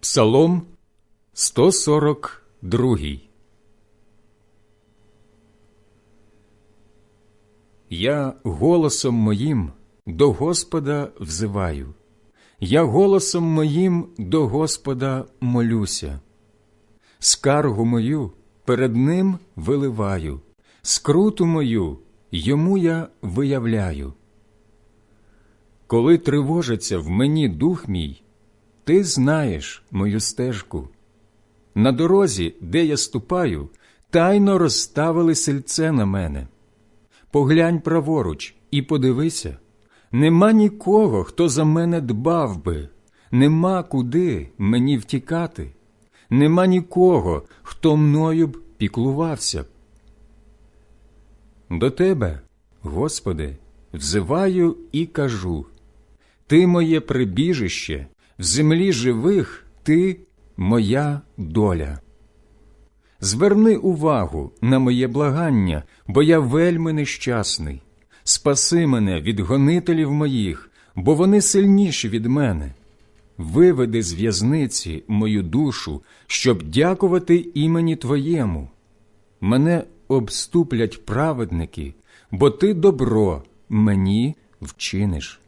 Псалом 142 Я голосом моїм до Господа взиваю, я голосом моїм до Господа молюся. Скаргу мою перед ним виливаю, скруту мою йому я виявляю. Коли тривожиться в мені дух мій, ти знаєш мою стежку. На дорозі, де я ступаю, тайно розставили сельце на мене. Поглянь праворуч і подивися нема нікого, хто за мене дбав би, нема куди мені втікати, нема нікого, хто мною б піклувався. До тебе, Господи, взиваю і кажу Ти моє прибіжище, в землі живих ти моя доля. Зверни увагу на моє благання, бо я вельми нещасний. Спаси мене від гонителів моїх, бо вони сильніші від мене. Виведи з в'язниці мою душу, щоб дякувати імені Твоєму. Мене обступлять праведники, бо ти добро мені вчиниш.